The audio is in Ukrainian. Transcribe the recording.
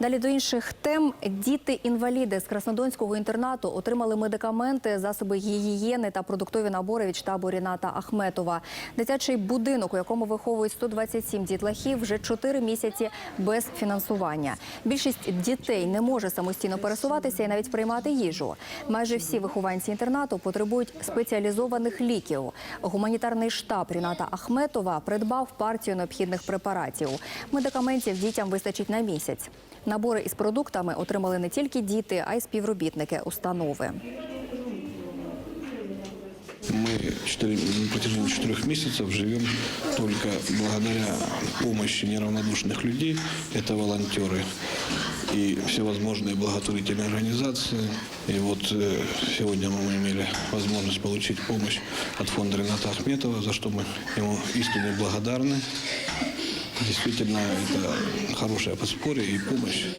Далі до інших тем. Діти-інваліди з Краснодонського інтернату отримали медикаменти, засоби гігієни та продуктові набори від штабу Ріната Ахметова. Дитячий будинок, у якому виховують 127 дітлахів, вже 4 місяці без фінансування. Більшість дітей не може самостійно пересуватися і навіть приймати їжу. Майже всі вихованці інтернату потребують спеціалізованих ліків. Гуманітарний штаб Ріната Ахметова придбав партію необхідних препаратів. Медикаментів дітям вистачить на місяць. Набори із продуктами отримали не тільки діти, а й співробітники установи. Мы четыре- на протяжении четырех месяцев живем только благодаря помощи неравнодушных людей. Это волонтеры и всевозможные благотворительные организации. И вот э, сегодня мы имели возможность получить помощь от фонда Рената Ахметова, за что мы ему искренне благодарны. Действительно, это хорошее подспорье и помощь.